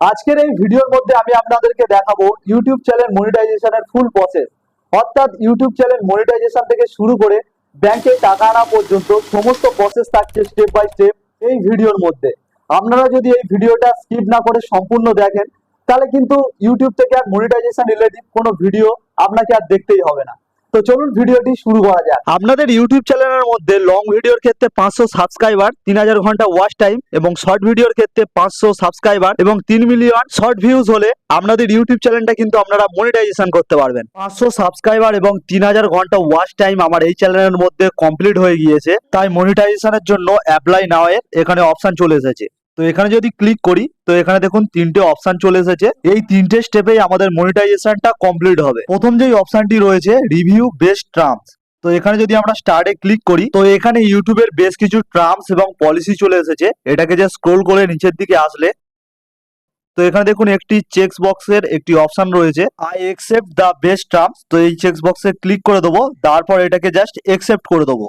আজকের এই ভিডিওর মধ্যে আমি আপনাদেরকে দেখাবো ইউটিউব চ্যানেল মনিটাইজেশনের ফুল প্রসেস অর্থাৎ ইউটিউব চ্যানেল মনিটাইজেশন থেকে শুরু করে ব্যাংকে টাকা আনা পর্যন্ত সমস্ত প্রসেস থাকছে স্টেপ বাই স্টেপ এই ভিডিওর মধ্যে। আপনারা যদি এই ভিডিওটা স্কিপ না করে সম্পূর্ণ দেখেন, তাহলে কিন্তু ইউটিউব থেকে আর মনিটাইজেশন রিলেটিভ কোনো ভিডিও আপনাকে আর দেখতেই হবে না। তো চলুন ভিডিওটি শুরু করা যাক। আপনাদের ইউটিউব চ্যানেলের মধ্যে লং ভিডিওর ক্ষেত্রে পাঁচশো সাবস্ক্রাইবার তিন হাজার ঘণ্টা ওয়াচ টাইম এবং শর্ট ভিডিওর ক্ষেত্রে পাঁচশো সাবস্ক্রাইবার এবং তিন মিলিয়ন শর্ট ভিউজ হলে আপনাদের ইউটিউব চ্যানেলটা কিন্তু আপনারা মনিটাইজেশন করতে পারবেন। পাঁচশো সাবস্ক্রাইবার এবং তিন হাজার ঘণ্টা ওয়াচ টাইম আমার এই চ্যানেলের মধ্যে কমপ্লিট হয়ে গিয়েছে। তাই মনিটাইজেশনের জন্য অ্যাপ্লাই এর এখানে অপশন চলে এসেছে। তো এখানে যদি ক্লিক করি, তো এখানে দেখুন তিনটে অপশান চলে এসেছে। এই তিনটে স্টেপেই আমাদের মনিটাইজেশনটা কমপ্লিট হবে। প্রথম যেই অপশানটি রয়েছে রিভিউ বেস্ট ট্রাম্পস তো এখানে যদি আমরা স্টার্টে ক্লিক করি, তো এখানে ইউটিউবের বেশ কিছু ট্রাম্পস এবং পলিসি চলে এসেছে। এটাকে যে স্ক্রোল করে নিচের দিকে আসলে, তো এখানে দেখুন একটি চেকস বক্সের একটি অপশন রয়েছে। I accept the best terms তো এই চেকস বক্সে ক্লিক করে দেবো, তারপর এটাকে জাস্ট একসেপ্ট করে দেবো।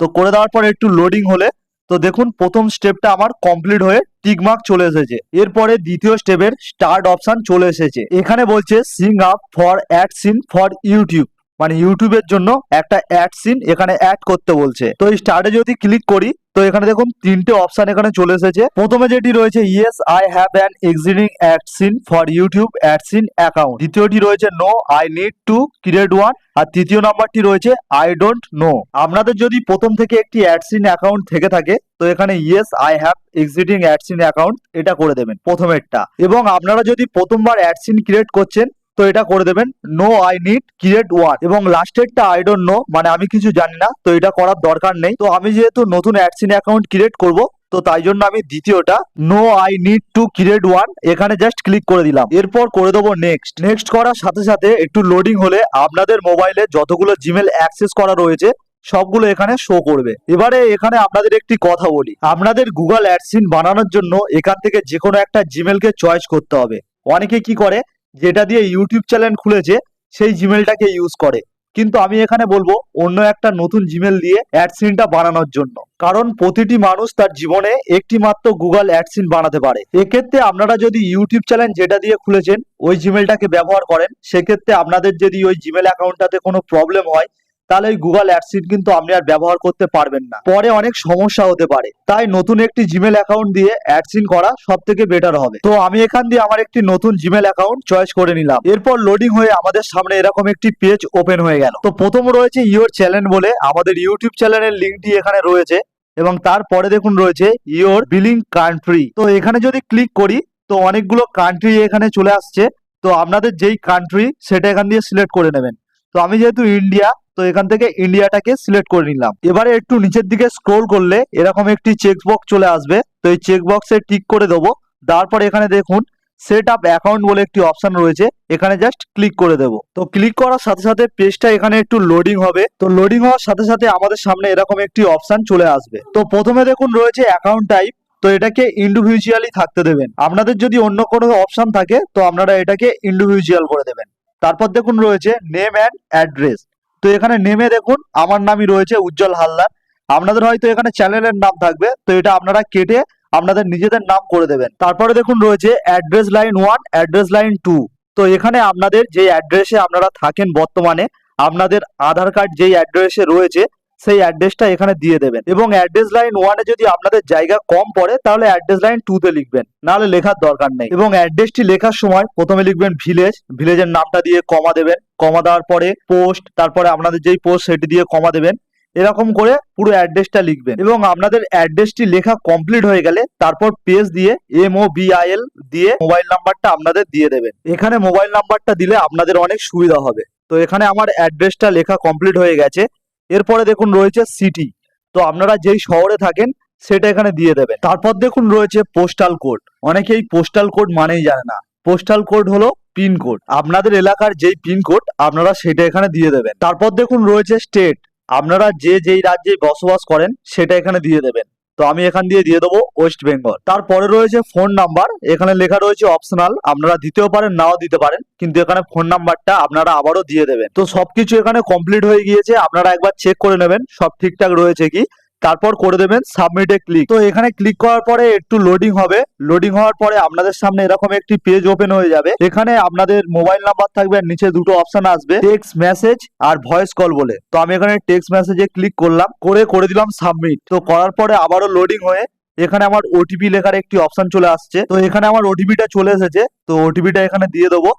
তো করে দেওয়ার পর একটু লোডিং হলে তো দেখুন, প্রথম স্টেপটা আমার কমপ্লিট হয়ে টিকমার্ক চলে এসেছে। এরপরে দ্বিতীয় স্টেপের স্টার্ট অপশান চলে এসেছে। এখানে বলছে sign up for AdSense for YouTube মানে ইউটিউবের জন্য একটা অ্যাড সিন এখানে অ্যাড করতে বলছে। তো এই স্টার্টে যদি ক্লিক করি তো এখানে দেখুন তিনটে অপশন এখানে চলে এসেছে। প্রথমে যেটি রয়েছে yes I have an existing AdSense for YouTube AdSense account দ্বিতীয়টি রয়েছে no I need to create one আর তৃতীয় নাম্বারটি রয়েছে আই ডোন্ট নো আপনাদের যদি প্রথম থেকে একটি অ্যাডসিন অ্যাকাউন্ট থেকে থাকে, তো এখানে yes I have existing AdSense account এটা করে দেবেন প্রথমেরটা। এবং আপনারা যদি প্রথমবার অ্যাডসিন ক্রিয়েট করছেন তো এটা করে দেবেন no I need create one এবং লাস্টেরটা আই ডোন্ট নো মানে আমি কিছু জানি না, তো এটা করার দরকার নেই। তো আমি যেহেতু নতুন অ্যাডসিন অ্যাকাউন্ট ক্রিয়েট করব, তো তাই জন্য আমি দ্বিতীয়টা no I need to create one এখানে জাস্ট ক্লিক করে দিলাম। এরপর করে দেবো নেক্সট নেক্সট করার সাথে সাথে একটু লোডিং হলে আপনাদের মোবাইলে যতগুলো জিমেল অ্যাক্সেস করা রয়েছে, সবগুলো এখানে শো করবে। এবারে এখানে আপনাদের একটি কথা বলি। আপনাদের গুগল অ্যাডসিন বানানোর জন্য এখান থেকে যে কোনো একটা জিমেলকে চয়েস করতে হবে। অনেকে কি করে যেটা দিয়ে ইউটিউব চ্যানেল খুলেছে, সেই জিমেলটাকে ইউজ করে। কিন্তু আমি এখানে বলব, অন্য একটা নতুন জিমেল দিয়ে অ্যাডসিনটা বানানোর জন্য। কারণ প্রতিটি মানুষ তার জীবনে একটি মাত্র গুগল অ্যাডসিন বানাতে পারে। এক্ষেত্রে আপনারা যদি ইউটিউব চ্যানেল যেটা দিয়ে খুলেছেন, ওই জিমেলটাকে ব্যবহার করেন, সেক্ষেত্রে আপনাদের যদি ওই জিমেল অ্যাকাউন্টটাতে কোনো প্রবলেম হয় তাহলে ওই গুগল অ্যাডসিন কিন্তু আপনি আর ব্যবহার করতে পারবেন না। পরে অনেক সমস্যা হতে পারে। তাই নতুন একটি জিমেল অ্যাকাউন্ট দিয়ে অ্যাডসিন করা সব থেকে বেটার হবে। তো আমি এখান দিয়ে আমার একটি নতুন জিমেল অ্যাকাউন্ট চয়েস করে নিলাম। এরপর লোডিং হয়ে আমাদের সামনে এরকম একটি পেজ ওপেন হয়ে গেল। তো প্রথম রয়েছে ইওর চ্যানেল বলে আমাদের ইউটিউব চ্যানেলের লিঙ্কটি এখানে রয়েছে এবং তারপরে দেখুন রয়েছে ইওর বিলিং কান্ট্রি তো এখানে যদি ক্লিক করি, তো অনেকগুলো কান্ট্রি এখানে চলে আসছে। তো আপনাদের যেই কান্ট্রি সেটা এখান দিয়ে সিলেক্ট করে নেবেন। তো আমি যেহেতু ইন্ডিয়া তো এখান থেকে ইন্ডিয়াটাকে সিলেক্ট করে নিলাম। এবারে একটু নিচের দিকে স্ক্রোল করলে এরকম একটি চেক বক্স চলে আসবে। তো এই চেক বক্সে টিক করে দেবো। তারপর এখানে দেখুন সেট আপ অ্যাকাউন্ট বলে একটি অপশন রয়েছে। এখানে জাস্ট ক্লিক করে দেবো। তো ক্লিক করার সাথে সাথে পেজটা এখানে একটু লোডিং হবে। তো লোডিং হওয়ার সাথে সাথে আমাদের সামনে এরকম একটি অপশন চলে আসবে। তো প্রথমে দেখুন রয়েছে অ্যাকাউন্ট টাইপ তো এটাকে ইন্ডিভিজুয়ালি থাকতে দেবেন। আপনাদের যদি অন্য কোনো অপশন থাকে, তো আপনারা এটাকে ইন্ডিভিজুয়াল করে দেবেন। তারপর দেখুন রয়েছে নেম অ্যান্ড অ্যাড্রেস তো এখানে নেমে দেখুন, আমার নামই রয়েছে উজ্জ্বল হালদার। আপনাদের হয়তো এখানে চ্যানেলের নাম থাকবে, তো এটা আপনারা কেটে আপনাদের নিজেদের নাম করে দেবেন। তারপরে দেখুন রয়েছে address line one, address line two. তো এখানে আপনাদের যে অ্যাড্রেসে আপনারা থাকেন বর্তমানে, আপনাদের আধার কার্ড যেই অ্যাড্রেসে রয়েছে সেই অ্যাড্রেসটা এখানে দিয়ে দেবেন। এবং অ্যাড্রেস লাইন ওয়ানে যদি আপনাদের জায়গা কম পড়ে, তাহলে অ্যাড্রেস লাইন টু তে লিখবেন। নাহলে লেখার দরকার নেই। এবং অ্যাড্রেসটি লেখার সময় প্রথমে লিখবেন ভিলেজ ভিলেজের নামটা দিয়ে কমা দেবেন। কমা দেওয়ার পরে পোস্ট তারপরে আপনাদের যেই পোস্ট সেটি দিয়ে কমা দেবেন। এরকম করে পুরো অ্যাড্রেসটা লিখবেন। এবং আপনাদের অ্যাড্রেসটি লেখা কমপ্লিট হয়ে গেলে তারপর পেজ দিয়ে এম ও বিআইএল দিয়ে মোবাইল নাম্বারটা আপনাদের দিয়ে দেবেন। এখানে মোবাইল নাম্বারটা দিলে আপনাদের অনেক সুবিধা হবে। তো এখানে আমার অ্যাড্রেসটা লেখা কমপ্লিট হয়ে গেছে। এরপরে দেখুন রয়েছে সিটি। তো আপনারা যেই শহরে থাকেন, সেটা এখানে দিয়ে দেবেন। তারপর দেখুন রয়েছে পোস্টাল কোড অনেকেই পোস্টাল কোড মানেই জানে না। পোস্টাল কোড হলো পিন কোড আপনাদের এলাকার যেই পিন কোড আপনারা সেটা এখানে দিয়ে দেবেন। তারপর দেখুন রয়েছে স্টেট আপনারা যে যেই রাজ্যে বসবাস করেন, সেটা এখানে দিয়ে দেবেন। তো আমি এখান দিয়ে দিয়ে দেবো ওয়েস্ট বেঙ্গল তারপরে রয়েছে ফোন নাম্বার এখানে লেখা রয়েছে অপশনাল আপনারা দিতেও পারেন, নাও দিতে পারেন। কিন্তু এখানে ফোন নাম্বারটা আপনারা আবারও দিয়ে দেবেন। তো সবকিছু এখানে কমপ্লিট হয়ে গিয়েছে। আপনারা একবার চেক করে নেবেন। সব ঠিকঠাক রয়েছে কি? তারপর করে দেবেন সাবমিটে ক্লিক তো এখানে ক্লিক করার পরে একটু লোডিং হবে। লোডিং হওয়ার পরে আপনাদের সামনে এরকম একটি পেজ ওপেন হয়ে যাবে। এখানে আপনাদের মোবাইল নাম্বার থাকবে, আর নিচে দুটো অপশন আসবে টেক্সট মেসেজ আর ভয়েস কল বলে। তো আমি এখানে টেক্সট মেসেজে ক্লিক করলাম, করে করে দিলাম সাবমিট তো করার পরে আবারও লোডিং হয়ে এখানে আমার ওটিপি লেখার একটি অপশন চলে আসছে। তো এখানে আমার ওটিপিটা চলে এসেছে। তো ওটিপিটা এখানে দিয়ে দেবো।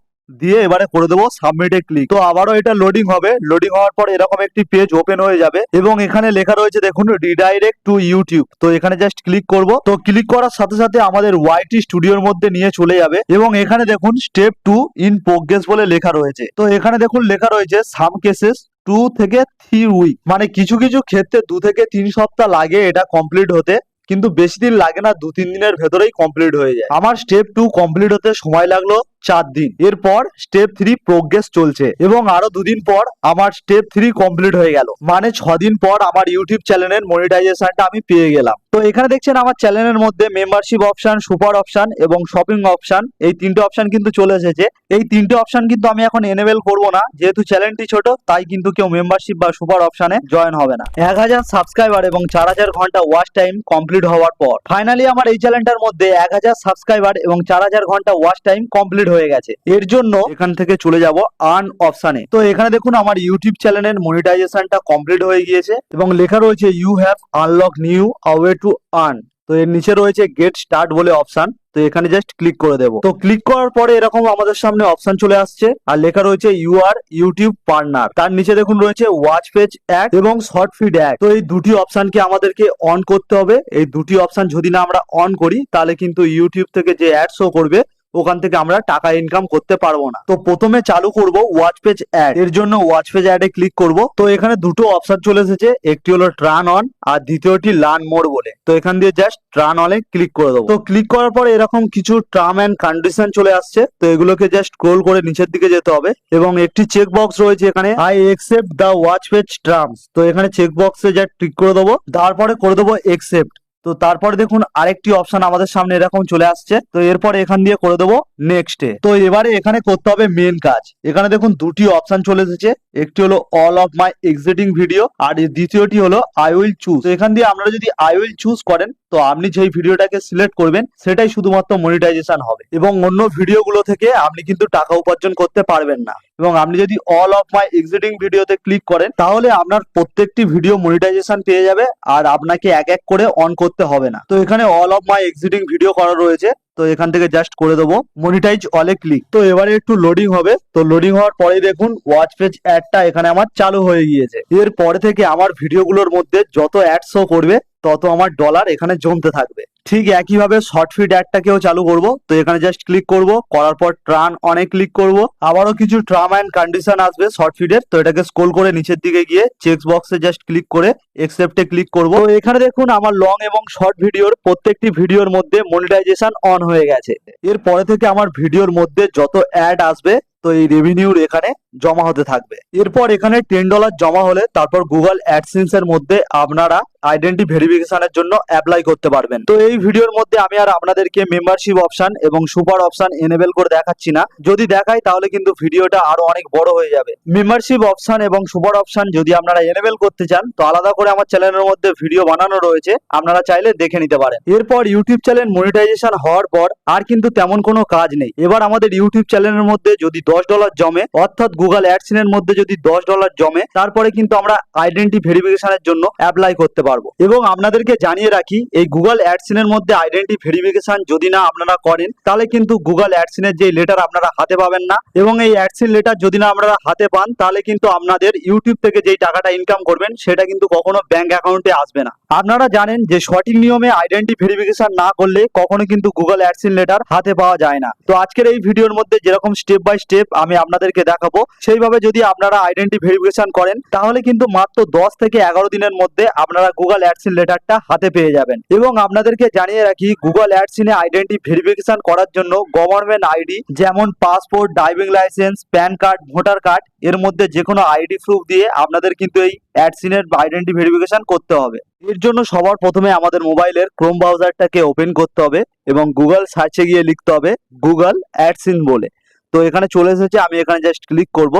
দিয়ে এবারে করে দেবো সাবমিটে ক্লিক তো আবারও এটা লোডিং হবে। লোডিং হওয়ার পর এরকম একটি পেজ ওপেন হয়ে যাবে এবং এখানে লেখা রয়েছে, দেখুন রিডাইরেক্ট টু ইউটিউব তো এখানে জাস্ট ক্লিক করব। তো ক্লিক করার সাথে সাথে আমাদের ওয়াইটি স্টুডিওর মধ্যে নিয়ে চলে যাবে এবং এখানে দেখুন স্টেপ টু ইন প্রোগ্রেস বলে লেখা রয়েছে। তো এখানে দেখুন, লেখা রয়েছে সাম কেসেস টু থেকে থ্রি উইক মানে কিছু কিছু ক্ষেত্রে দু থেকে তিন সপ্তাহ লাগে এটা কমপ্লিট হতে, কিন্তু বেশি দিন লাগে না দু তিন দিনের ভেতরেই কমপ্লিট হয়ে যায়। আমার স্টেপ টু কমপ্লিট হতে সময় লাগল। চার দিন। এরপর স্টেপ থ্রি প্রোগ্রেস চলছে এবং আরও দুদিন পর আমার স্টেপ থ্রি কমপ্লিট হয়ে গেল। মানে ছ দিন পর আমার ইউটিউব চ্যানেলের মনিটাইজেশনটা আমি পেয়ে গেলাম। তো এখানে দেখছেন আমার চ্যানেলের মধ্যে মেম্বারশিপ অপশন সুপার অপশন এবং শপিং অপশন এই তিনটে অপশন কিন্তু চলে এসেছে। এই তিনটে অপশন কিন্তু আমি এখন এনেবেল করব না। যেহেতু চ্যানেলটি ছোট, তাই কিন্তু কেউ মেম্বারশিপ বা সুপার অপশনে জয়েন হবে না। এক হাজার সাবস্ক্রাইবার এবং চার হাজার ঘণ্টা ওয়াচ টাইম কমপ্লিট হওয়ার পর। ফাইনালি আমার এই চ্যানেলটার মধ্যে এক হাজার সাবস্ক্রাইবার এবং চার হাজার ঘণ্টা ওয়াচ টাইম কমপ্লিট হয়ে গেছে। এর জন্য এখান থেকে চলে যাব আর্ন অপশানে। তো এখানে দেখুন আমার ইউটিউব চ্যানেলের মনিটাইজেশনটা কমপ্লিট হয়ে গিয়েছে এবং লেখা রয়েছে you have unlock new ways to earn তো এর নিচে রয়েছে গেট স্টার্ট বলে অপশন। তো এখানে জাস্ট ক্লিক করে দেবো। তো ক্লিক করার পরে এরকম আমাদের সামনে অপশন চলে আসছে। আর লেখা রয়েছে ইউ আর ইউটিউব পার্টনার তার নিচে দেখুন রয়েছে ওয়াচ পেজ অ্যাড এবং শর্ট ফিড অ্যাড তো এই দুটি অপশনকে আমাদেরকে অন করতে হবে। এই দুটি অপশন যদি না আমরা অন করি, তাহলে কিন্তু ইউটিউব থেকে যে অ্যাড শো করবে ওখান থেকে আমরা টাকা ইনকাম করতে পারব না। তো প্রথমে চালু করব ওয়াচ পেজ অ্যাড এর জন্য ওয়াচ পেজ অ্যাডে ক্লিক করব। তো এখানে দুটো অপশন চলে এসেছে। একটি হলো ট্রান অন আর দ্বিতীয়টি লার্ন মোড বলে। তো এখান দিয়ে জাস্ট ট্রান অনে ক্লিক করে দেবো। তো ক্লিক করার পরে এরকম কিছু টার্ম অ্যান্ড কন্ডিশন চলে আসছে। তো এগুলোকে জাস্ট স্ক্রোল করে নিচের দিকে যেতে হবে। এবং একটি চেক বক্স রয়েছে এখানে। I accept the watch page terms তো এখানে চেক বক্সে জাস্ট ক্লিক করে দেবো। তারপরে করে দেবো একসেপ্ট তো তারপরে দেখুন আরেকটি অপশন আমাদের সামনে এরকম চলে আসছে। তো এরপরে এখান দিয়ে করে দেবো নেক্সটে তো এবারে এখানে করতে হবে মেন কাজ। এখানে দেখুন দুটি অপশন চলে এসেছে। একটি হলো all of my existing video আর দ্বিতীয়টি হলো আই উইল চুজ এখান দিয়ে আপনারা যদি আই উইল চুজ করেন, তো আপনি যেই ভিডিওটাকে সিলেক্ট করবেন, সেটাই শুধুমাত্র মনিটাইজেশন হবে। এবং অন্য ভিডিওগুলো থেকে আপনি কিন্তু টাকা উপার্জন করতে পারবেন না। এবং আপনি যদি অল অফ মাই এক্সিটিং ভিডিওতে ক্লিক করেন, তাহলে আপনার প্রত্যেকটি ভিডিও মনিটাইজেশন পেয়ে যাবে আর আপনাকে এক এক করে অন করতে হবে না। তো এখানে all of my existing video করা রয়েছে। তো এখান থেকে জাস্ট করে দেবো। মনিটাইজ অলে ক্লিক তো এবারে একটু লোডিং হবে। তো লোডিং হওয়ার পরে দেখুন ওয়াচ পেজ অ্যাডটা এখানে আমার চালু হয়ে গিয়েছে। এর পরে থেকে আমার ভিডিওগুলোর মধ্যে যত অ্যাড শো করবে তত আমার ডলার এখানে জমতে থাকবে। ঠিক একইভাবে শর্ট ফিড অ্যাডটাকেও চালু করব। তো এখানে জাস্ট ক্লিক করব। করার পর ট্রান অনেক ক্লিক করব। আবারও কিছু ট্রাম অ্যান্ড কন্ডিশন আসবে শর্ট ফিডের তো এটাকে স্ক্রোল করে নিচের দিকে গিয়ে চেক্স বক্সে জাস্ট ক্লিক করে এক্সেপ্টে ক্লিক করব। তো এখানে দেখুন আমার লং এবং শর্ট ভিডিওর প্রত্যেকটি ভিডিওর মধ্যে মনিটাইজেশন অন হয়ে গেছে। এর পরে থেকে আমার ভিডিওর মধ্যে যত অ্যাড আসবে, তো এই রেভিনিউর এখানে জমা হতে থাকবে। এরপর এখানে টেন ডলার জমা হলে তারপর গুগল অ্যাডসেন্স এর মধ্যে আপনারা আইডেন্টি ভেরিফিকেশনের জন্য অ্যাপ্লাই করতে পারবেন। তো এই ভিডিওর মধ্যে আমি আর আপনাদেরকে মেম্বারশিপ অপশন এবং সুপার অপশন এনেবেল করে দেখাচ্ছি না। যদি দেখাই, তাহলে কিন্তু ভিডিওটা আরও অনেক বড় হয়ে যাবে। মেম্বারশিপ অপশন এবং সুপার অপশন যদি আপনারা এনেবেল করতে চান, তো আলাদা করে আমার চ্যানেলের মধ্যে ভিডিও বানানো রয়েছে। আপনারা চাইলে দেখে নিতে পারেন। এরপর ইউটিউব চ্যানেল মনিটাইজেশন হওয়ার পর আর কিন্তু তেমন কোনো কাজ নেই। এবার আমাদের ইউটিউব চ্যানেলের মধ্যে যদি দশ ডলার জমে, অর্থাৎ গুগল অ্যাডসিনের মধ্যে যদি দশ ডলার জমে, তারপরে কিন্তু আমরা আইডেন্টি ভেরিফিকেশনের জন্য অ্যাপ্লাই করতে পারব। এবং আপনাদেরকে জানিয়ে রাখি, এই গুগল অ্যাডসিনের মধ্যে আইডেন্টি ভেরিফিকেশন যদি না আপনারা করেন, তাহলে কিন্তু গুগল অ্যাডসিনের যে লেটার আপনারা হাতে পাবেন না। এবং এই অ্যাডসিন লেটার যদি না আপনারা হাতে পান, তাহলে কিন্তু আপনাদের ইউটিউব থেকে যেই টাকাটা ইনকাম করবেন, সেটা কিন্তু কখনো ব্যাংক অ্যাকাউন্টে আসবে না। আপনারা জানেন যে সঠিক নিয়মে আইডেন্টি ভেরিফিকেশন না করলে কখনো কিন্তু গুগল অ্যাডসিন লেটার হাতে পাওয়া যায় না। তো আজকের এই ভিডিওর মধ্যে যেরকম স্টেপ বাই স্টেপ আমি আপনাদেরকে দেখাবো, সেইভাবে যদি আপনারা আইডেন্টি ভেরিফিকেশন করেন, তাহলে কিন্তু মাত্র দশ থেকে এগারো দিনের মধ্যে আপনারা গুগল অ্যাডসিন লেটারটা হাতে পেয়ে যাবেন। এবং আপনাদেরকে জানিয়ে রাখি গুগল অ্যাডসিনে আইডেন্টি ভেরিফিকেশন করার জন্য গভর্নমেন্ট আইডি যেমন passport driving licence PAN card voter card এর মধ্যে যে কোনো আইডি প্রুফ দিয়ে আপনাদের কিন্তু এই অ্যাডসিনের আইডেন্টি ভেরিফিকেশন করতে হবে। এর জন্য সবার প্রথমে আমাদের মোবাইলের ক্রোম ব্রাউজারটাকে ওপেন করতে হবে এবং গুগল সার্চে গিয়ে লিখতে হবে গুগল অ্যাডসিন বলে। তো এখানে চলে এসেছে, আমি এখানে জাস্ট ক্লিক করব।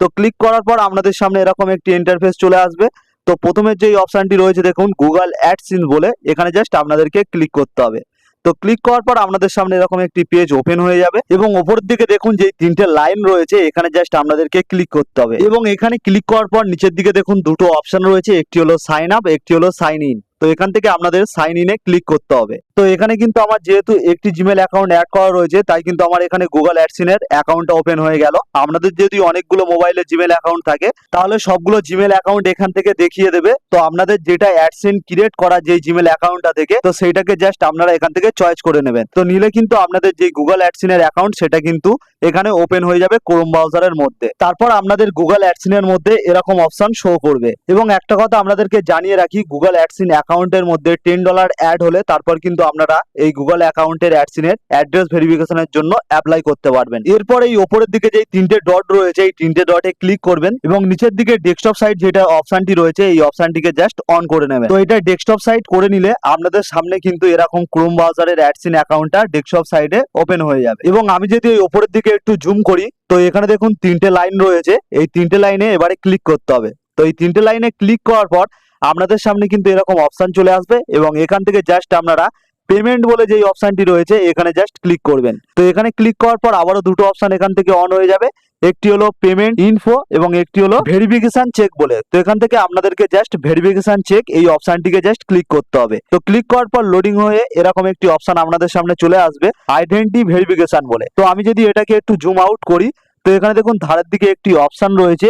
তো ক্লিক করার পর আপনাদের সামনে এরকম একটি ইন্টারফেস চলে আসবে। তো প্রথমে যে অপশানটি রয়েছে, দেখুন গুগল অ্যাডসিন বলে এখানে জাস্ট আপনাদেরকে ক্লিক করতে হবে। তো ক্লিক করার পর আপনাদের সামনে এরকম একটি পেজ ওপেন হয়ে যাবে এবং ওপরের দিকে দেখুন যে তিনটে লাইন রয়েছে, এখানে জাস্ট আপনাদেরকে ক্লিক করতে হবে। এবং এখানে ক্লিক করার পর নিচের দিকে দেখুন, দুটো অপশান রয়েছে, একটি হলো সাইন আপ একটি হলো সাইন ইন তো এখান থেকে আপনাদের সাইন ইনে ক্লিক করতে হবে। তো এখানে কিন্তু আমার যেহেতু একটি জিমেল অ্যাকাউন্ট অ্যাড করা রয়েছে, তাই কিন্তু আমার এখানে গুগল অ্যাডসিনের অ্যাকাউন্টটা ওপেন হয়ে গেল। আপনাদের যদি অনেকগুলো মোবাইলে জিমেল অ্যাকাউন্ট থাকে, তাহলে সবগুলো জিমেল অ্যাকাউন্ট এখান থেকে দেখিয়ে দেবে। তো আপনাদের যেটা অ্যাডসিন ক্রিয়েট করা যে জিমেল অ্যাকাউন্টটা থেকে, তো সেইটাকে জাস্ট আপনারা এখান থেকে চয়েস করে নেবেন। তো নিলে কিন্তু আপনাদের যে গুগল অ্যাডসিনের অ্যাকাউন্ট সেটা কিন্তু এখানে ওপেন হয়ে যাবে ক্রোম ব্রাউজারের মধ্যে। তারপর আপনাদের গুগল অ্যাডসিনের মধ্যে এরকম অপশন শো করবে। এবং একটা কথা আপনাদেরকে জানিয়ে রাখি গুগল অ্যাডসিন অ্যাকাউন্টের মধ্যে টেন ডলার অ্যাড হলে তারপর কিন্তু আপনারা এই গুগল অ্যাকাউন্টের অ্যাডসিনের অ্যাড্রেস ভেরিফিকেশনের জন্য অ্যাপ্লাই করতে পারবেন। এরপর এই ওপরের দিকে যে তিনটে ডট রয়েছে, এই তিনটে ডটে ক্লিক করবেন এবং নিচের দিকে ডেস্কটপ সাইট যেটা অপশনটি রয়েছে, এই অপশনটিকে জাস্ট অন করে নেবেন। তো এটা ডেস্কটপ সাইট করে নিলে আপনাদের সামনে কিন্তু এরকম ক্রোম ব্রাউজারের অ্যাডসিন অ্যাকাউন্টটা ডেস্কটপ সাইডে ওপেন হয়ে যাবে। এবং আমি যদি এই ওপরের দিকে একটু জুম করি, তো এখানে দেখুন তিনটে লাইন রয়েছে। এই তিনটে লাইনে এবারে ক্লিক করতে হবে। তো এই তিনটে লাইনে ক্লিক করার পর আপনাদের সামনে কিন্তু এরকম অপশন চলে আসবে এবং এখান থেকে জাস্ট আপনারা পেমেন্ট বলে যেই অপশানটি রয়েছে, এখানে জাস্ট ক্লিক করবেন। তো এখানে ক্লিক করার পর আবারও দুটো অপশন এখান থেকে অন হয়ে যাবে। একটি হলো পেমেন্ট ইনফো এবং একটি হলো ভেরিফিকেশন চেক বলে। তো এখান থেকে আপনাদেরকে জাস্ট ভেরিফিকেশন চেক এই অপশনটিকে জাস্ট ক্লিক করতে হবে। তো ক্লিক করার পর লোডিং হয়ে এরকম একটি অপশন আপনাদের সামনে চলে আসবে আইডেন্টি ভেরিফিকেশন বলে। তো আমি যদি এটাকে একটু জুম আউট করি, তো এখানে দেখুন ধারের দিকে একটি অপশন রয়েছে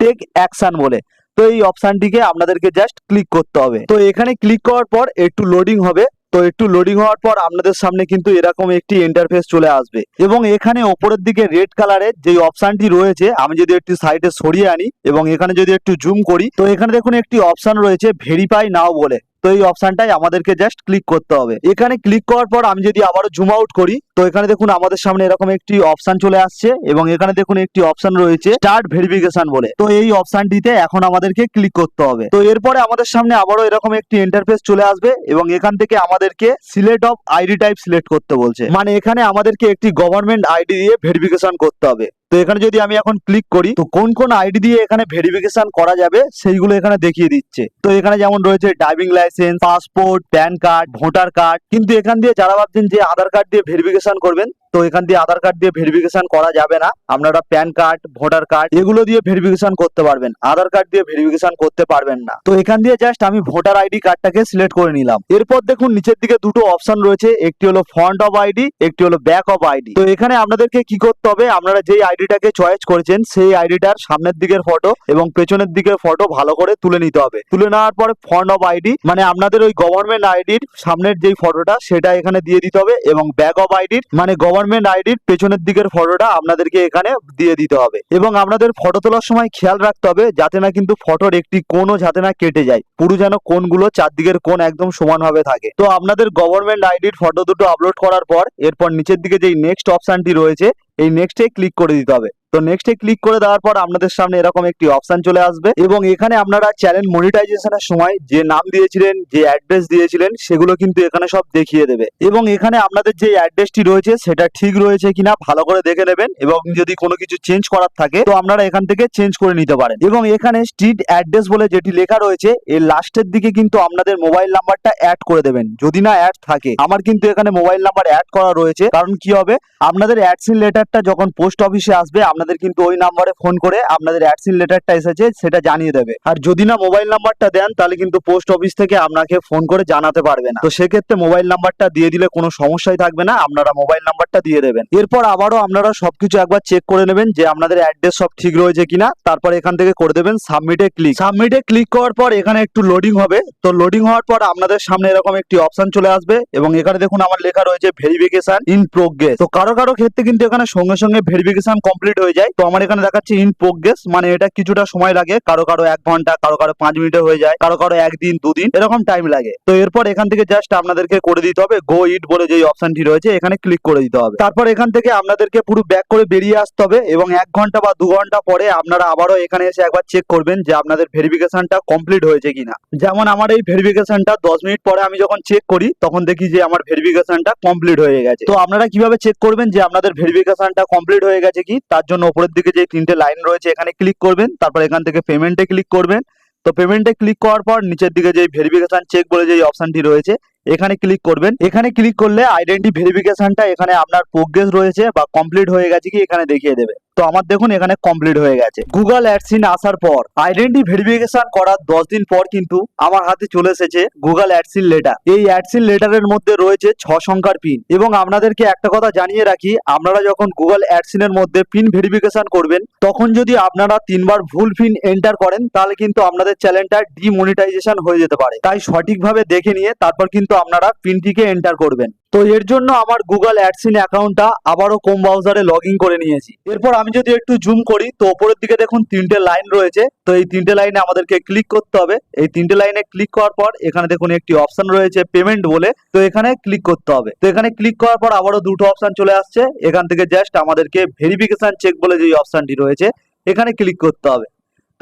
টেক অ্যাকশন বলে। তো এই অপশানটিকে আপনাদেরকে জাস্ট ক্লিক করতে হবে। তো এখানে ক্লিক করার পর একটু লোডিং হবে। তো একটু লোডিং হওয়ার পর আপনাদের সামনে কিন্তু এরকম একটি ইন্টারফেস চলে আসবে। এবং এখানে ওপরের দিকে রেড কালারের যে অপশানটি রয়েছে, আমি যদি একটু সাইডে সরিয়ে আনি এবং এখানে যদি একটু জুম করি, তো এখানে দেখুন একটি অপশান রয়েছে ভেরিফাই নাও বলে। তো এই অপশনটাই আমাদেরকে জাস্ট ক্লিক করতে হবে। এখানে ক্লিক করার পর আমি যদি আবারও জুম আউট করি, তো এখানে দেখুন আমাদের সামনে এরকম একটি অপশন চলে আসছে এবং এখানে দেখুন একটি অপশন রয়েছে স্টার্ট ভেরিফিকেশন বলে। তো এই অপশনটিতে এখন আমাদেরকে ক্লিক করতে হবে। তো এরপরে আমাদের সামনে আবারও এরকম একটি ইন্টারফেস চলে আসবে এবং এখান থেকে আমাদেরকে select of ID type select করতে বলছে। মানে এখানে আমাদেরকে একটি গভর্নমেন্ট আইডি দিয়ে ভেরিফিকেশন করতে হবে। তো এখানে যদি আমি এখন ক্লিক করি, তো কোন কোন আইডি দিয়ে এখানে ভেরিফিকেশন করা যাবে সেইগুলো এখানে দেখিয়ে দিচ্ছে। তো এখানে যেমন রয়েছে driving licence passport PAN card voter card কিন্তু এখান দিয়ে যারা ভাবছেন যে আধার কার্ড দিয়ে ভেরিফিকেশন করবেন তো এখান দিয়ে আধার কার্ড দিয়ে ভেরিফিকেশন করা যাবে না। আপনারা প্যান কার্ড ভোটার কার্ড এগুলো দিয়ে ভেরিফিকেশন করতে পারবেন। আধার কার্ড দিয়ে ভেরিফিকেশন করতে পারবেন না। তো এখান দিয়ে জাস্ট আমি ভোটার আইডি কার্ডটাকে সিলেক্ট করে নিলাম। এরপর দেখুন নিচের দিকে দুটো অপশন রয়েছে। একটি হলো ফ্রন্ট অফ আইডি একটি হলো ব্যাক অফ আইডি তো এখানে আপনাদেরকে কি করতে হবে? আপনারা যেই আইডিটাকে চয়েস করেছেন, সেই আইডিটার সামনের দিকের ফটো এবং পেছনের দিকের ফটো ভালো করে তুলে নিতে হবে। তুলে নেওয়ার পরে ফ্রন্ট অফ আইডি মানে আপনাদের ওই গভর্নমেন্ট আইডির সামনের যেই ফটোটা সেটা এখানে দিয়ে দিতে হবে এবং ব্যাক অফ আইডির মানে গভর্নমেন্ট আইডির পেছনের দিকের ফটোটা আপনাদেরকে এখানে দিয়ে দিতে হবে। এবং আপনাদের ফটো তোলার সময় খেয়াল রাখতে হবে যাতে না কিন্তু ফটোর একটি কোণও যাতে না কেটে যায়। পুরো যেন কোণগুলো চারদিকের কোন একদম সমানভাবে থাকে। তো আপনাদের গভর্নমেন্ট আইডির ফটো দুটো আপলোড করার পর, এরপর নিচের দিকে যেই নেক্সট অপশানটি রয়েছে, এই নেক্সটে ক্লিক করে দিতে হবে। তো নেক্সটে ক্লিক করে দেওয়ার পর আপনাদের সামনে এরকম একটি অপশন চলে আসবে এবং এখানে আপনারা চ্যানেল মনিটাইজেশনের সময় যে নাম দিয়েছিলেন, যে অ্যাড্রেস দিয়েছিলেন, সেগুলো কিন্তু এখানে সব দেখিয়ে দেবে। এবং এখানে আপনাদের যে অ্যাড্রেসটি রয়েছে, সেটা ঠিক রয়েছে কিনা ভালো করে দেখে নেবেন এবং যদি কোনো কিছু চেঞ্জ করার থাকে, তো আপনারা এখান থেকে চেঞ্জ করে নিতে পারেন। এবং এখানে স্ট্রিট অ্যাড্রেস বলে যেটি লেখা রয়েছে, এর লাস্টের দিকে কিন্তু আপনাদের মোবাইল নাম্বারটা অ্যাড করে দেবেন। যদি না অ্যাড থাকে, আমার কিন্তু এখানে মোবাইল নাম্বার অ্যাড করা রয়েছে। কারণ কি হবে? আপনাদের অ্যাডসিন লেটারটা যখন পোস্ট অফিসে আসবে আপনাদের কিন্তু ওই নাম্বারে ফোন করে আপনাদের অ্যাডসিন লেটারটা এসেছে, সেটা জানিয়ে দেবে। আর যদি না মোবাইল নাম্বারটা দেন, তাহলে কিন্তু পোস্ট অফিস থেকে আপনাকে ফোন করে জানাতে পারবে না। তো সেক্ষেত্রে মোবাইল নাম্বারটা দিয়ে দিলে কোনো সমস্যাই থাকবে না, আপনারা মোবাইল নাম্বারটা দিয়ে দেবেন। এরপর আবারও আপনারা সবকিছু একবার চেক করে নেবেন যে আপনাদের অ্যাড্রেস সব ঠিক রয়েছে কিনা। তারপর এখান থেকে করে দেবেন সাবমিটে ক্লিক সাবমিটে ক্লিক করার পর এখানে একটু লোডিং হবে। তো লোডিং হওয়ার পর আপনাদের সামনে এরকম একটি অপশন চলে আসবে এবং এখানে দেখুন আমার লেখা রয়েছে ভেরিফিকেশন ইন প্রোগ্রেস তো কারও কারও ক্ষেত্রে কিন্তু এখানে সঙ্গে সঙ্গে ভেরিফিকেশন কমপ্লিট হয়ে যায়। তো আমার এখানে দেখাচ্ছে ইন প্রোগ্রেস মানে এটা কিছুটা সময় লাগে, কারও কারও এক ঘণ্টা, কারও কারও পাঁচ মিনিটে হয়ে যায়, কারও কারও একদিন, দুদিন, এরকম টাইম লাগে। তো এরপর এখান থেকে জাস্ট আপনাদেরকে করে দিতে হবে গো ইট বলে যে অপশনটি রয়েছে, এখানে ক্লিক করে দিতে হবে। তারপর এখান থেকে আপনাদেরকে পুরো ব্যাক করে বেরিয়ে আসতে হবে, এবং এক ঘণ্টা বা দু ঘণ্টা পরে আপনারা আবারও এখানে এসে একবার চেক করবেন যে আপনাদের ভেরিফিকেশনটা কমপ্লিট হয়েছে কিনা। যেমন আমার এই ভেরিফিকেশনটা দশ মিনিট পরে আমি যখন চেক করি, তখন দেখি যে আমার ভেরিফিকেশনটা কমপ্লিট হয়ে গেছে। তো আপনারা কীভাবে চেক করবেন যে আপনাদের ভেরিফিকেশনটা কমপ্লিট হয়ে গেছে কি? তার জন্য উপরের দিকে যে তিনটে লাইন রয়েছে, এখানে ক্লিক করবেন, তারপর এখান থেকে পেমেন্টে ক্লিক করবেন। তো পেমেন্টে ক্লিক করার পর নিচের দিকে যে ভেরিফিকেশন চেক বলে যে অপশানটি রয়েছে, এখানে ক্লিক করবেন। এখানে ক্লিক করলে আইডেন্টি ভেরিফিকেশনটা এখানে আপনার প্রোগ্রেস রয়েছে বা কমপ্লিট হয়ে গেছে কি এখানে দেখিয়ে দেবে। তো আমার দেখুন এখানে কমপ্লিট হয়ে গেছে। গুগল অ্যাডসিন আসার পর আইডেন্টি ভেরিফিকেশন করার দশ দিন পর কিন্তু আমার হাতে চলে এসেছে গুগল অ্যাডসিন লেটার এই অ্যাডসিন লেটারের মধ্যে রয়েছে ছ সংখ্যার পিন এবং আপনাদেরকে একটা কথা জানিয়ে রাখি, আপনারা যখন গুগল অ্যাডসিনের মধ্যে পিন ভেরিফিকেশন করবেন, তখন যদি আপনারা তিনবার ভুল পিন এন্টার করেন, তাহলে কিন্তু আপনাদের চ্যানেলটা ডিমনিটাইজেশন হয়ে যেতে পারে। তাই সঠিকভাবে দেখে নিয়ে তারপর কিন্তু আপনারা পিনটিকে এন্টার করবেন। তো এর জন্য আমার গুগল অ্যাডসিন অ্যাকাউন্টটা আবারও কোম ব্রাউজারে লগ করে নিয়েছি। এরপর আমি যদি একটু জুম করি, তো ওপরের দিকে দেখুন তিনটে লাইন রয়েছে। তো এই তিনটে লাইনে আমাদেরকে ক্লিক করতে হবে। এই তিনটে লাইনে ক্লিক করার পর এখানে দেখুন একটি অপশন রয়েছে পেমেন্ট বলে। তো এখানে ক্লিক করতে হবে। তো এখানে ক্লিক করার পর আবারও দুটো অপশন চলে আসছে। এখান থেকে জাস্ট আমাদেরকে ভেরিফিকেশন চেক বলে যে অপশনটি রয়েছে, এখানে ক্লিক করতে হবে।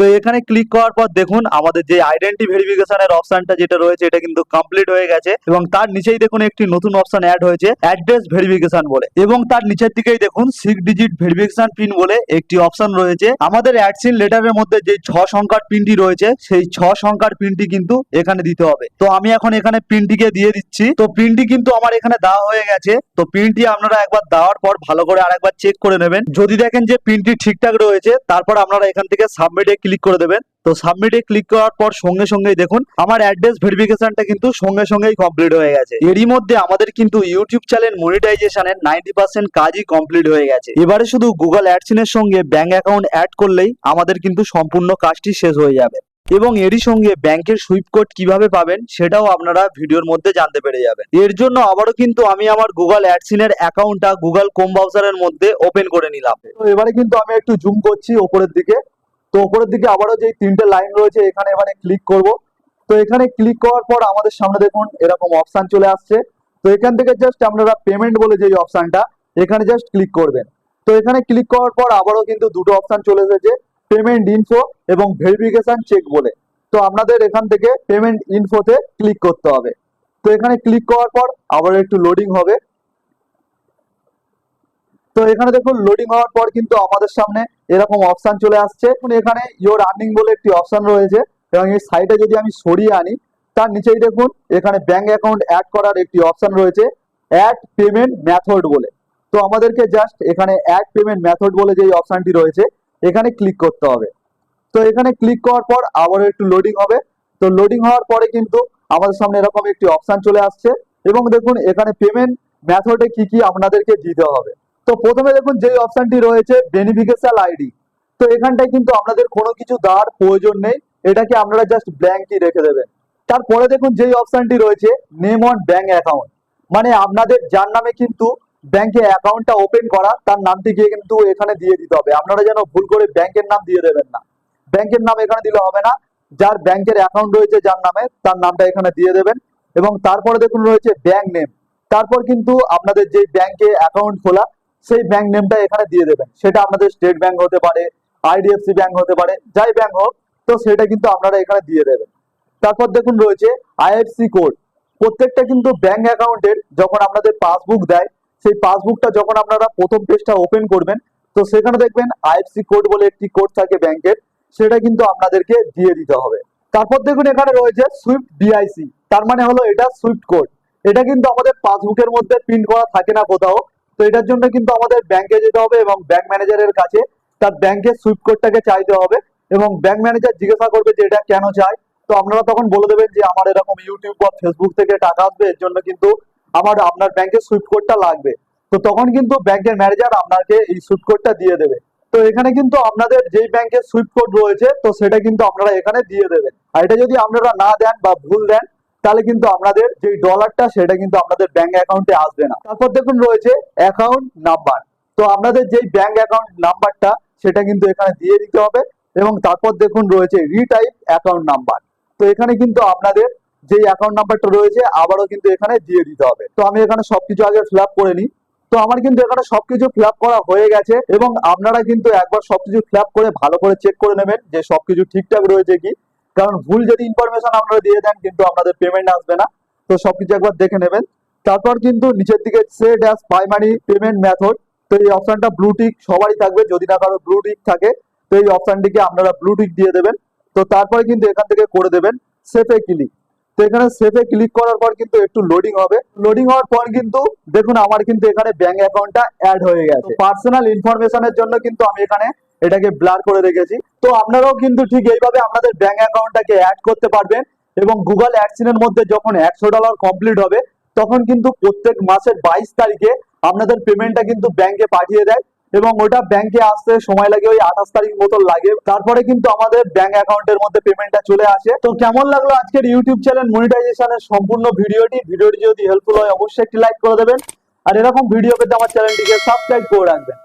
তো এখানে ক্লিক করার পর দেখুন আমাদের যে আইডেন্টি ভেরিফিকেশনের অপশনটা যেটা রয়েছে, এটা কিন্তু কমপ্লিট হয়ে গেছে এবং তার নিচেই দেখুন একটি নতুন অপশন অ্যাড হয়েছে অ্যাড্রেস ভেরিফিকেশন বলে। এবং তার নিচের দিকেই দেখুন সিক্স ডিজিট ভেরিফিকেশন পিন বলে একটি অপশন রয়েছে। আমাদের অ্যাডসিন লেটারের মধ্যে যে ছ সংখ্যার পিনটি রয়েছে, সেই ছ সংখ্যার পিনটি কিন্তু এখানে দিতে হবে। তো আমি এখন এখানে পিনটিকে দিয়ে দিচ্ছি। তো পিনটি কিন্তু আমার এখানে দেওয়া হয়ে গেছে। তো পিনটি আপনারা একবার দেওয়ার পর ভালো করে আরেকবার চেক করে নেবেন। যদি দেখেন যে পিনটি ঠিকঠাক রয়েছে, তারপর আপনারা এখান থেকে সাবমিটে ক্লিক করে দেবেন। তো সাবমিটে ক্লিক করার পর সঙ্গে সঙ্গেই দেখুন, আমার অ্যাড্রেস ভেরিফিকেশনটা কিন্তু সঙ্গে সঙ্গেই কমপ্লিট হয়ে গেছে। এরই মধ্যে আমাদের কিন্তু ইউটিউব চ্যানেল মনিটাইজেশনের নাইনটি পার্সেন্ট কাজই কমপ্লিট হয়ে গেছে। এবারে শুধু গুগল অ্যাডসিনের সঙ্গে ব্যাংক অ্যাকাউন্ট অ্যাড করলেই আমাদের কিন্তু সম্পূর্ণ কাজটি শেষ হয়ে যাবে। এবং এরই সঙ্গে ব্যাংকের সুইপ কোড কীভাবে পাবেন সেটাও আপনারা ভিডিওর মধ্যে জানতে পেরে যাবেন। এর জন্য আবারও কিন্তু আমি আমার গুগল অ্যাডসিনের অ্যাকাউন্টটা গুগল কোম ব্রাউজারের মধ্যে ওপেন করে নিলাম। এবারে কিন্তু আমি একটু জুম করছি ওপরের দিকে। তো ওপরের দিকে আবারও যে তিনটে লাইন রয়েছে, এখানে এবারে ক্লিক করব। তো এখানে ক্লিক করার পর আমাদের সামনে দেখুন, এরকম অপশন চলে আসছে। তো এখান থেকে জাস্ট আপনারা পেমেন্ট বলে যে অপশানটা এখানে জাস্ট ক্লিক করবেন। তো এখানে ক্লিক করার পর আবারও কিন্তু দুটো অপশান চলে এসেছে পেমেন্ট ইনফো এবং ভেরিফিকেশন চেক বলে। তো আপনাদের এখান থেকে পেমেন্ট ইনফোতে ক্লিক করতে হবে। তো এখানে ক্লিক করার পর আবার একটু লোডিং হবে। তো এখানে দেখুন লোডিং হওয়ার পর কিন্তু আমাদের সামনে এরকম অপশান চলে আসছে। এখন ইওর আর্নিং বলে একটি অপশান রয়েছে এবং এই সাইডে যদি আমি সরিয়ে আনি, তার নিচেই দেখুন, এখানে ব্যাংক অ্যাকাউন্ট অ্যাড করার একটি অপশান রয়েছে অ্যাড পেমেন্ট মেথড বলে। তো আমাদেরকে জাস্ট এখানে অ্যাড পেমেন্ট মেথড বলে যে অপশানটি রয়েছে, এখানে ক্লিক করতে হবে। তো এখানে ক্লিক করার পর আবারও একটু লোডিং হবে। তো লোডিং হওয়ার পরে কিন্তু আমাদের সামনে এরকম একটি অপশান চলে আসছে এবং দেখুন, এখানে পেমেন্ট মেথডে কি কি আপনাদেরকে দিতে হবে। তো প্রথমে দেখুন যে অপশনটি রয়েছে বেনিফিকেশাল আইডি তো এখানটায় কিন্তু আপনাদের কোনো কিছু দেওয়ার প্রয়োজন নেই, এটাকে আপনারা জাস্ট ব্ল্যাঙ্কই রেখে দেবেন। তারপরে দেখুন যেই অপশনটি রয়েছে নেম অন ব্যাংক অ্যাকাউন্ট মানে আপনাদের যার নামে কিন্তু ব্যাংকে অ্যাকাউন্টটা ওপেন করা, তার নামটি গিয়ে কিন্তু এখানে দিয়ে দিতে হবে। আপনারা যেন ভুল করে ব্যাংকের নাম দিয়ে দেবেন না। ব্যাংকের নাম এখানে দিলে হবে না। যার ব্যাংকের অ্যাকাউন্ট রয়েছে যার নামে, তার নামটা এখানে দিয়ে দেবেন। এবং তারপরে দেখুন রয়েছে ব্যাংক নেম তারপর কিন্তু আপনাদের যে ব্যাংকে অ্যাকাউন্ট খোলা সেই ব্যাংক নেমটা এখানে দিয়ে দেবেন। সেটা আপনাদের স্টেট ব্যাংক হতে পারে আইডিএফসি ব্যাংক হতে পারে, যাই ব্যাংক হোক, তো সেটা কিন্তু আপনারা এখানে দিয়ে দেবেন। তারপর দেখুন রয়েছে আইএফসি কোড প্রত্যেকটা কিন্তু ব্যাংক অ্যাকাউন্টের যখন আপনাদের পাসবুক দেয়, সেই পাসবুকটা যখন আপনারা প্রথম পেজটা ওপেন করবেন, তো সেখানে দেখবেন আইএফসি কোড বলে একটি কোড থাকে ব্যাংকের সেটা কিন্তু আপনাদেরকে দিয়ে দিতে হবে। তারপর দেখুন এখানে রয়েছে সুইফট বিআইসি তার মানে হলো এটা সুইফট কোড এটা কিন্তু আমাদের পাসবুকের মধ্যে প্রিন্ট করা থাকে না কোথাও তো এটার জন্য কিন্তু আমাদের ব্যাংকে যেতে হবে এবং ব্যাংক ম্যানেজারের কাছে তার ব্যাংকের সুইফট কোডটাকে চাইতে হবে এবং ব্যাংক ম্যানেজার জিজ্ঞাসা করবে যে এটা কেন চাই তো আপনারা তখন বলে দেবেন যে আমার এরকম ইউটিউব বা ফেসবুক থেকে টাকা আসবে, এর জন্য কিন্তু আমার, আপনার ব্যাংকের সুইফট কোডটা লাগবে। তো তখন কিন্তু ব্যাংকের ম্যানেজার আপনাকে এই সুইফট কোডটা দিয়ে দেবে। তো এখানে কিন্তু আপনাদের যেই ব্যাংকের সুইফট কোড রয়েছে, তো সেটা কিন্তু আপনারা এখানে দিয়ে দেবেন। আর এটা যদি আপনারা না দেন বা ভুল দেন তাহলে কিন্তু আপনাদের যে ডলারটা সেটা কিন্তু আপনাদের ব্যাংক অ্যাকাউন্টে আসবে না। তারপর দেখুন রয়েছে অ্যাকাউন্ট নাম্বার তো আপনাদের যেই ব্যাংক অ্যাকাউন্ট নাম্বারটা সেটা কিন্তু এখানে দিয়ে দিতে হবে এবং তারপর দেখুন রয়েছে রিটাইপ অ্যাকাউন্ট নাম্বার তো এখানে কিন্তু আপনাদের যেই অ্যাকাউন্ট নাম্বারটা রয়েছে, আবারও কিন্তু এখানে দিয়ে দিতে হবে। তো আমি এখানে সবকিছু আগে ফিল আপ করে নিই। তো আমার কিন্তু এখানে সবকিছু ফিল করা হয়ে গেছে এবং আপনারা কিন্তু একবার সবকিছু ফিল করে ভালো করে চেক করে নেবেন যে সবকিছু ঠিকঠাক রয়েছে কি। কারণ ভুল যদি ইনফরমেশন আপনারা দিয়ে দেন, কিন্তু আপনাদের পেমেন্ট আসবে না। তো সবকিছু একবার দেখে নেবেন। তারপর কিন্তু নিচের দিকে set as primary payment method তো এই অপশনটা ব্লু টিক সবারই থাকবে। যদি না কারও ব্লু টিক থাকে, তো এই অপশনটিকে আপনারা ব্লু টিক দিয়ে দেবেন। তো তারপরে কিন্তু এখান থেকে করে দেবেন সেফে ক্লিক তো এখানে সেফে ক্লিক করার পর কিন্তু একটু লোডিং হবে। লোডিং হওয়ার পর কিন্তু দেখুন, আমার কিন্তু এখানে ব্যাংক অ্যাকাউন্টটা অ্যাড হয়ে গেছে। পার্সোনাল ইনফরমেশনের জন্য কিন্তু আমি এখানে এটাকে ব্লার করে রেখেছি। তো আপনারাও কিন্তু ঠিক এইভাবে আপনাদের ব্যাংক অ্যাকাউন্টটাকে অ্যাড করতে পারবেন এবং গুগল অ্যাডসিনের মধ্যে যখন একশো ডলার কমপ্লিট হবে, তখন কিন্তু প্রত্যেক মাসের বাইশ তারিখে আপনাদের পেমেন্টটা কিন্তু ব্যাংকে পাঠিয়ে দেয় এবং ওটা ব্যাংকে আসতে সময় লাগে ওই আঠাশ তারিখ মতো লাগে। তারপরে কিন্তু আমাদের ব্যাংক অ্যাকাউন্টের মধ্যে পেমেন্টটা চলে আসে। তো কেমন লাগল আজকের ইউটিউব চ্যানেল মনিটাইজেশনের সম্পূর্ণ ভিডিওটি? ভিডিওটি যদি হেল্পফুল হয়, অবশ্যই একটি লাইক করে দেবেন। আর এরকম ভিডিও পেতে আমার চ্যানেলটিকে সাবস্ক্রাইব করে রাখবেন।